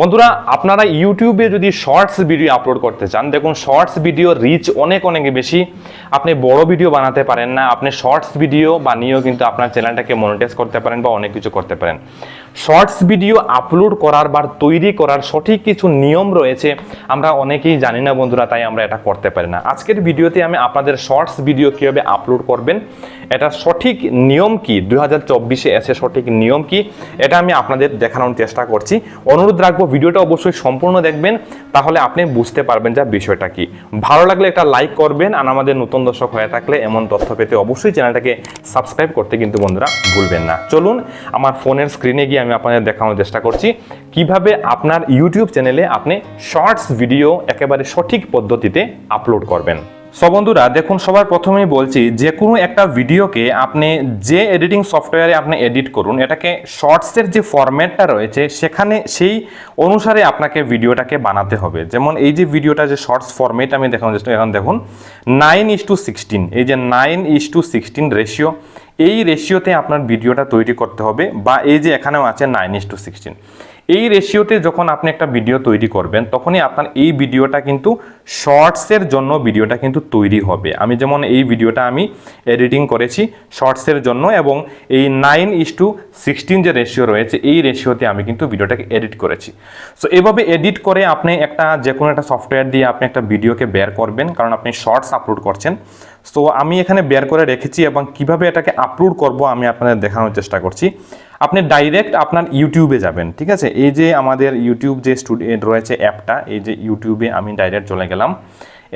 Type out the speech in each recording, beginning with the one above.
বন্ধুরা, আপনারা ইউটিউবে যদি শর্টস ভিডিও আপলোড করতে চান, দেখুন শর্টস ভিডিও রিচ অনেক অনেক বেশি। আপনি বড় ভিডিও বানাতে পারেন না, আপনি শর্টস ভিডিও বানিয়েও কিন্তু আপনার চ্যানেলটাকে মনিটাইজ করতে পারেন বা অনেক কিছু করতে পারেন। শর্টস ভিডিও আপলোড করার বা তৈরি করার সঠিক কিছু নিয়ম রয়েছে। আমরা অনেকেই জানি না বন্ধুরা, তাই আমরা এটা করতে পারি না। আজকের ভিডিওতে আমি আপনাদের শর্টস ভিডিও কীভাবে আপলোড করবেন, এটা সঠিক নিয়ম কি দু হাজার চব্বিশে এসে সঠিক নিয়ম কি, এটা আমি আপনাদের দেখানোর চেষ্টা করছি। অনুরোধ রাখব, ভিডিওটা অবশ্যই সম্পূর্ণ দেখবেন। তাহলে আপনি বুঝতে পারবেন যা বিষয়টা কি। ভালো লাগলে একটা লাইক করবেন আর আমাদের নতুন দর্শক হয়ে থাকলে এমন তথ্য পেতে অবশ্যই চ্যানেলটাকে সাবস্ক্রাইব করতে কিন্তু বন্ধুরা ভুলবেন না। চলুন, আমার ফোনের স্ক্রিনে গিয়ে আমি আপনাদের দেখানোর চেষ্টা করছি। কীভাবে আপনার ইউটিউব চ্যানেলে আপনি শর্টস ভিডিও একেবারে সঠিক পদ্ধতিতে আপলোড করবেন। সো বন্ধুরা, দেখুন, সবার প্রথমেই বলছি, যে কোনো একটা ভিডিওকে আপনি যে এডিটিং সফটওয়্যারে আপনি এডিট করুন, এটাকে শর্টসের যে ফরম্যাটটা রয়েছে, সেখানে সেই অনুসারে আপনাকে ভিডিওটাকে বানাতে হবে। যেমন এই যে ভিডিওটা, যে শর্টস ফরম্যাট, আমি দেখানোর চেষ্টা এখন দেখুন নাইন ইস টু সিক্সটিন এই যে nine is to sixteen ratio এই রেশিওতে আপনার ভিডিওটা তৈরি করতে হবে, বা এই যে এখানেও আছে নাইন ইস টু সিক্সটিন এই রেশিওতে যখন আপনি একটা ভিডিও তৈরি করবেন, তখনই আপনার এই ভিডিওটা কিন্তু শর্টসের জন্য ভিডিওটা কিন্তু তৈরি হবে। আমি যেমন এই ভিডিওটা আমি এডিটিং করেছি শর্টসের জন্য এবং এই নাইন ইস টু সিক্সটিন যে রেশিও রয়েছে, এই রেশিওতে আমি কিন্তু ভিডিওটাকে এডিট করেছি। সো এভাবে এডিট করে আপনি একটা যে কোনো একটা সফটওয়্যার দিয়ে আপনি একটা ভিডিওকে বের করবেন, কারণ আপনি শর্টস আপলোড করছেন। সো আমি এখানে বের করে রেখেছি এবং কীভাবে এটাকে আপলোড করব আমি আপনাদের দেখানোর চেষ্টা করছি। আপনি ডাইরেক্ট আপনার ইউটিউবে যাবেন, ঠিক আছে? এই যে আমাদের ইউটিউব যে স্টুডেন্ট রয়েছে অ্যাপটা এই যে ইউটিউবে আমি ডাইরেক্ট চলে গেলাম।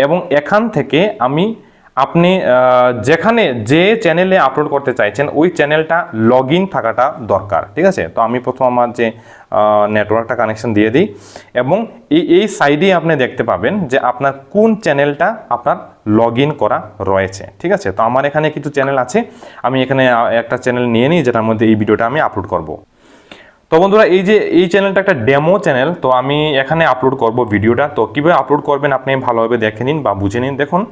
এবং এখান থেকে আমি আপনি যেখানে যে চ্যানেলে আপলোড করতে চাইছেন, ওই চ্যানেলটা লগ থাকাটা দরকার, ঠিক আছে? তো আমি প্রথম আমার যে নেটওয়ার্কটা কানেকশন দিয়ে দিই এবং এই এই সাইডেই আপনি দেখতে পাবেন যে আপনার কোন চ্যানেলটা আপনার লগ করা রয়েছে, ঠিক আছে? তো আমার এখানে কিছু চ্যানেল আছে, আমি এখানে একটা চ্যানেল নিয়ে নিই, যেটার মধ্যে এই ভিডিওটা আমি আপলোড করব। তো বন্ধুরা, এই যে, এই চ্যানেলটা একটা ডেমো চ্যানেল তো আমি এখানে আপলোড করব ভিডিওটা তো কীভাবে আপলোড করবেন, আপনি ভালোভাবে দেখে নিন বা বুঝে নিন। দেখুন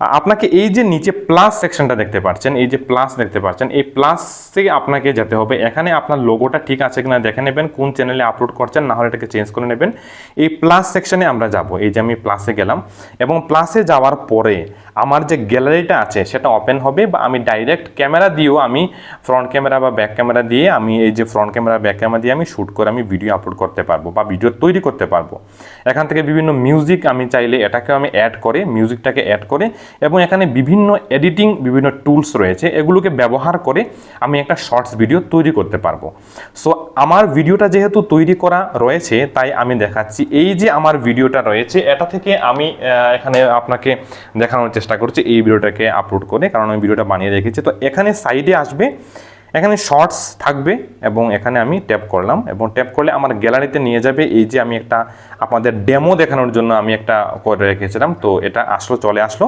আপনাকে এই যে নিচে প্লাস সেকশনটা দেখতে পাচ্ছেন, এই যে প্লাস দেখতে পাচ্ছেন, এই প্লাস আপনাকে যেতে হবে। এখানে আপনার লোগোটা ঠিক আছে কিনা দেখে নেবেন, কোন চ্যানেলে আপলোড করছেন, না হলে এটাকে চেঞ্জ করে নেবেন। এই প্লাস সেকশনে আমরা যাব, এই যে আমি প্লাসে গেলাম। এবং প্লাসে যাওয়ার পরে আমার যে গ্যালারিটা আছে, সেটা ওপেন হবে বা আমি ডাইরেক্ট ক্যামেরা দিয়েও আমি ফ্রন্ট ক্যামেরা বা ব্যাক ক্যামেরা দিয়ে আমি এই যে ফ্রন্ট ক্যামেরা ব্যাক ক্যামেরা দিয়ে আমি শ্যুট করে আমি ভিডিও আপলোড করতে পারব বা ভিডিও তৈরি করতে পারব। এখান থেকে বিভিন্ন মিউজিক আমি চাইলে এটাকেও আমি অ্যাড করে মিউজিকটাকে অ্যাড করে এবং এখানে বিভিন্ন এডিটিং বিভিন্ন টুলস রয়েছে, এগুলোকে ব্যবহার করে আমি একটা শর্টস ভিডিও তৈরি করতে পারব। সো আমার ভিডিওটা যেহেতু তৈরি করা রয়েছে, তাই আমি দেখাচ্ছি। এই যে আমার ভিডিওটা রয়েছে, এটা থেকে আমি এখানে আপনাকে দেখানোর চেষ্টা করছি এই ভিডিওটাকে আপলোড করে, কারণ আমি ভিডিওটা বানিয়ে রেখেছি। তো এখানে সাইডে আসবে এখানে শর্টস থাকবে এবং এখানে আমি ট্যাপ করলাম এবং ট্যাপ করলে আমার গ্যালারিতে নিয়ে যাবে। এই যে আমি একটা আপনাদের ডেমো দেখানোর জন্য আমি একটা করে রেখেছিলাম, তো এটা আসলো, চলে আসলো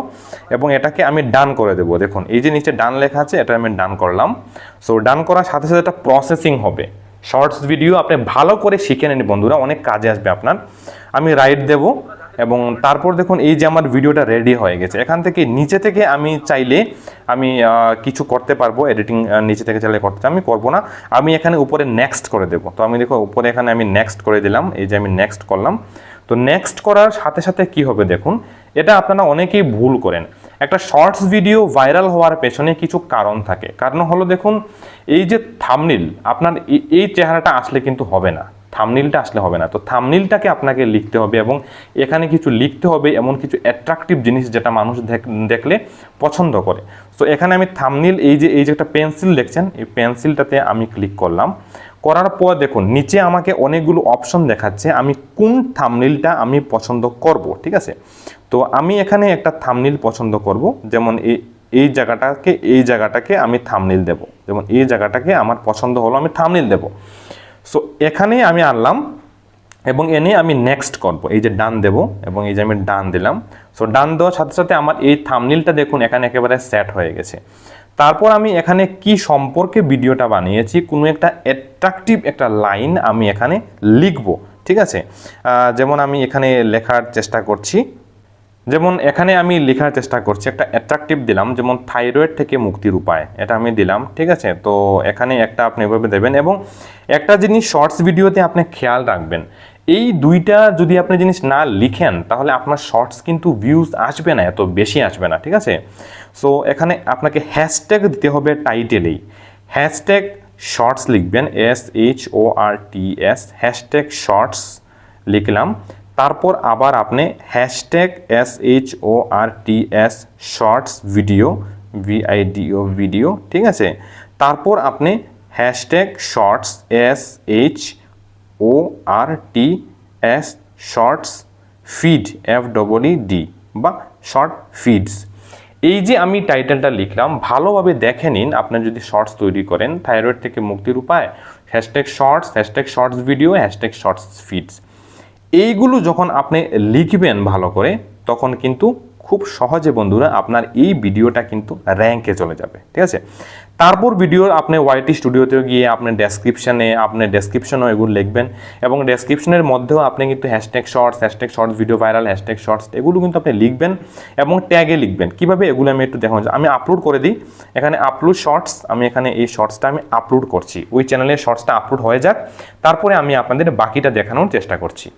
এবং এটাকে আমি ডান করে দেবো। দেখুন, এই যে নিচে ডান লেখা আছে, এটা আমি ডান করলাম। সো ডান করার সাথে সাথে এটা প্রসেসিং হবে। শর্টস ভিডিও আপনি ভালো করে শিখে নিন বন্ধুরা, অনেক কাজে আসবে আপনার। আমি রাইট দেব। এবং তারপর দেখুন এই যে আমার ভিডিওটা রেডি হয়ে গেছে। এখান থেকে নিচে থেকে আমি চাইলে আমি কিছু করতে পারব এডিটিং নিচে থেকে চাইলে করতে আমি করব না। আমি এখানে উপরে নেক্সট করে দেবো। তো আমি দেখো, উপরে এখানে আমি নেক্সট করে দিলাম, এই যে আমি নেক্সট করলাম। তো নেক্সট করার সাথে সাথে কি হবে দেখুন, এটা আপনারা অনেকেই ভুল করেন। একটা শর্টস ভিডিও ভাইরাল হওয়ার পেছনে কিছু কারণ থাকে। কারণ হলো দেখুন, এই যে থামনিল আপনার এই- চেহারাটা আসলে কিন্তু হবে না। থামনিলটা আসলে হবে না। তো থামনিলটাকে আপনাকে লিখতে হবে এবং এখানে কিছু লিখতে হবে, এমন কিছু অ্যাট্রাকটিভ জিনিস যেটা মানুষ দেখ- দেখলে পছন্দ করে। তো এখানে আমি থামনিল এই যে এই যে একটা পেন্সিল দেখছেন, এই পেন্সিলটাতে আমি ক্লিক করলাম। করার পর দেখুন, নিচে আমাকে অনেকগুলো অপশন দেখাচ্ছে, আমি কোন থামনিলটা আমি পছন্দ করব, ঠিক আছে? তো আমি এখানে একটা থামনিল পছন্দ করব, যেমন এই এই জায়গাটাকে এই জায়গাটাকে আমি থামনিল দেব। যেমন এই জায়গাটাকে আমার পছন্দ হলো, আমি থামনিল দেব। সো এখানে আমি আনলাম এবং এনে আমি নেক্সট করব। এই যে ডান দেব এবং এই যে আমি ডান দিলাম। সো ডান দেওয়ার সাথে সাথে আমার এই থামনিলটা দেখুন, এখানে একেবারে সেট হয়ে গেছে। তারপর আমি এখানে কি সম্পর্কে ভিডিওটা বানিয়েছি, কোনো একটা অ্যাট্রাকটিভ একটা লাইন আমি এখানে লিখব, ঠিক আছে? যেমন আমি এখানে লেখার চেষ্টা করছি। যেমন এখানে আমি লেখার চেষ্টা করছি, একটা অ্যাট্রাকটিভ দিলাম, যেমন থাইরয়েড থেকে মুক্তির উপায় এটা আমি দিলাম, ঠিক আছে? তো এখানে একটা আপনি এভাবে দেবেন এবং একটা জিনিস শর্টস ভিডিওতে আপনি খেয়াল রাখবেন, এই দুইটা যদি আপনি জিনিস না লিখেন, তাহলে আপনার শর্টস কিন্তু ভিউজ আসবে না, এত বেশি আসবে না, ঠিক আছে? সো এখানে আপনাকে হ্যাশট্যাগ দিতে হবে টাইটেলেই হ্যাশট্যাগ শর্টস লিখবেন S H O R T S hashtag shorts লিখলাম তারপর আবার আপনি hashtag S H O R T S shorts video V I D O video ঠিক আছে? তারপর আপনি hashtag shorts S H O R T S shorts feed F double E D বা short feeds এই যে আমি টাইটেলটা লিখলাম, ভালোভাবে দেখে নিন আপনার যদি শর্টস তৈরি করেন থাইরয়েড থেকে মুক্তির উপায় hashtag shorts hashtag shorts video hashtag shorts feeds এইগুলো যখন আপনি লিখবেন ভালো করে, তখন কিন্তু খুব সহজে বন্ধুরা আপনার এই ভিডিওটা কিন্তু র্যাঙ্কে চলে যাবে, ঠিক আছে? তারপর ভিডিও আপনি ওয়াইটি স্টুডিওতে গিয়ে আপনি ডেসক্রিপশানে আপনি ডেসক্রিপশনও এগুলো লিখবেন এবং ডেসক্রিপশনের মধ্যেও আপনি কিন্তু hashtag shorts hashtag shorts video viral hashtag shorts এগুলো কিন্তু আপনি লিখবেন এবং ট্যাগে লিখবেন। কীভাবে এগুলো আমি একটু দেখানো আমি আপলোড করে দিই। এখানে আপলোড শর্টস আমি এখানে এই শর্টসটা আমি আপলোড করছি। ওই চ্যানেলের শর্টসটা আপলোড হয়ে যাক। তারপরে আমি আপনাদের বাকিটা দেখানোর চেষ্টা করছি।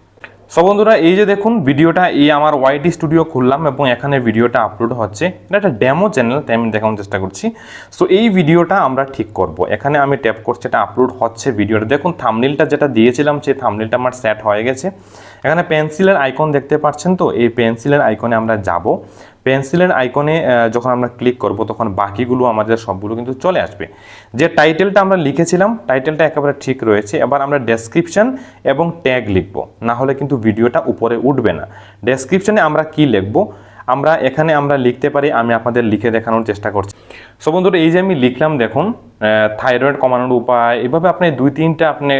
সো বন্ধুরা, এই যে দেখুন, ভিডিওটা এই আমার ওয়াইটি স্টুডিও খুললাম এবং এখানে ভিডিওটা আপলোড হচ্ছে। এটা একটা ডেমো চ্যানেল তাই আমি দেখানোর চেষ্টা করছি। সো এই ভিডিওটা আমরা ঠিক করব। এখানে আমি ট্যাপ করছি, এটা আপলোড হচ্ছে ভিডিওটা। দেখুন থামনিলটা যেটা দিয়েছিলাম, সেই থামনিলটা আমার সেট হয়ে গেছে। এখানে পেন্সিলের আইকন দেখতে পাচ্ছেন তো? এই পেন্সিলের আইকনে আমরা যাব। পেন্সিলের আইকনে যখন আমরা ক্লিক করব, তখন বাকিগুলো আমাদের সবগুলো কিন্তু চলে আসবে। যে টাইটেলটা আমরা লিখেছিলাম টাইটেলটা একেবারে ঠিক রয়েছে। এবার আমরা ডেসক্রিপশন এবং ট্যাগ লিখব। না হলে কিন্তু ভিডিওটা উপরে উঠবে না। ডেসক্রিপশনে আমরা কি লিখব? আমরা, এখানে আমরা লিখতে পারি, আমি আপনাদের লিখে দেখানোর চেষ্টা করছি। সো বন্ধুরা, এই যে আমি লিখলাম, দেখুন থাইরয়েড কমানোর উপায়, এভাবে আপনি দুই তিনটা আপনি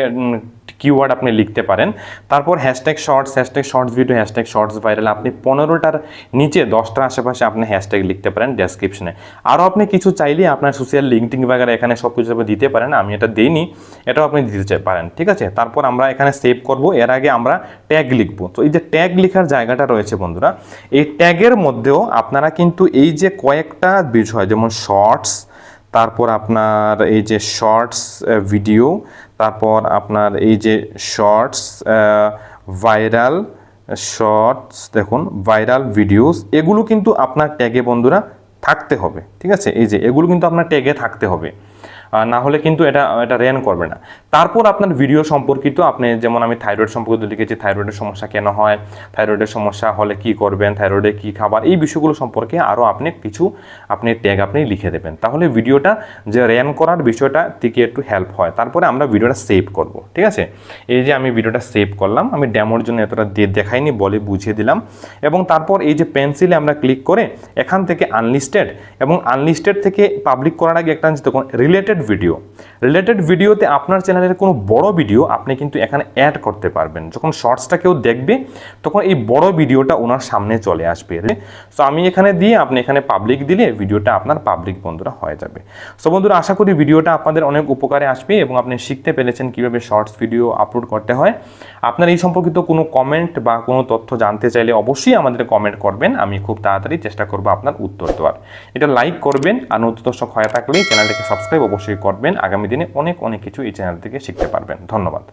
কিওয়ার্ড আপনি লিখতে পারেন। তারপর hashtag shorts hashtag shorts video hashtag shorts viral আপনি পনেরোটার নিচে দশটার আশেপাশে আপনি হ্যাশট্যাগ লিখতে পারেন ডেসক্রিপশনে আরও আপনি কিছু চাইলে আপনার সোশ্যাল লিঙ্কটিং বাগেরা এখানে সব কিছু আপনি দিতে পারেন, আমি এটা দিইনি, এটাও আপনি দিতে পারেন, ঠিক আছে? তারপর আমরা এখানে সেভ করব, এর আগে আমরা ট্যাগ লিখব। তো এই যে ট্যাগ লেখার জায়গাটা রয়েছে বন্ধুরা, এই ট্যাগের মধ্যেও আপনারা কিন্তু এই যে কয়েকটা বিষয়, যেমন শর্টস তারপর আপনার এই যে শর্টস ভিডিও, তারপর আপনার এই যে শর্টস ভাইরাল শর্টস, দেখুন, ভাইরাল ভিডিওস, এগুলো কিন্তু আপনার ট্যাগে বন্ধুরা থাকতে হবে, ঠিক আছে? এই যে এগুলো কিন্তু আপনার ট্যাগে থাকতে হবে। না হলে কিন্তু এটা এটা র্যান করবে না। তারপর আপনার ভিডিও সম্পর্কিত, আপনি যেমন আমি থাইরয়েড সম্পর্কিত লিখেছি থাইরয়েডের সমস্যা কেন হয় থাইরয়েডের সমস্যা হলে কি করবেন থাইরয়েডে কি খাবার, এই বিষয়গুলো সম্পর্কে আরও আপনি কিছু, আপনি ট্যাগ আপনি লিখে দেবেন। তাহলে ভিডিওটা যে র্যান করার বিষয়টা থেকে একটু হেল্প হয়। তারপরে আমরা ভিডিওটা সেভ করব, ঠিক আছে? এই যে আমি ভিডিওটা সেভ করলাম, আমি ড্যামোর জন্য এতটা দেখাইনি, বলে বুঝিয়ে দিলাম। এবং তারপর এই যে পেন্সিলে আমরা ক্লিক করে এখান থেকে আনলিস্টেড এবং আনলিস্টেড থেকে পাবলিক করার আগে একটা রিলেটেড ভিডিও রিলেটেড ভিডিওতে আপনার চ্যানেলের কোনো বড় ভিডিও আপনি কিন্তু এখানে অ্যাড করতে পারবেন। যখন শর্টসটা কেউ দেখবে, তখন এই বড় ভিডিওটা ওনার সামনে চলে আসবে। সো আমি এখানে দিয়ে আপনি এখানে পাবলিক দিলে ভিডিওটা আপনার পাবলিক বন্ধুরা হয়ে যাবে। সো বন্ধুরা, আশা করি ভিডিওটা আপনাদের অনেক উপকারে আসবে এবং আপনি শিখতে পেরেছেন কীভাবে শর্টস ভিডিও আপলোড করতে হয়। আপনার এই সম্পর্কিত কোনো কমেন্ট বা কোনো তথ্য জানতে চাইলে অবশ্যই আমাদের কমেন্ট করবেন। আমি খুব তাড়াতাড়ি চেষ্টা করব আপনার উত্তর দেওয়ার। এটা লাইক করবেন আর নতুন দর্শক হয়ে থাকলে চ্যানেলটিকে সাবস্ক্রাইব অবশ্যই করবেন। আগামী দিনে অনেক অনেক কিছু এই চ্যানেল থেকে শিখতে পারবেন। ধন্যবাদ।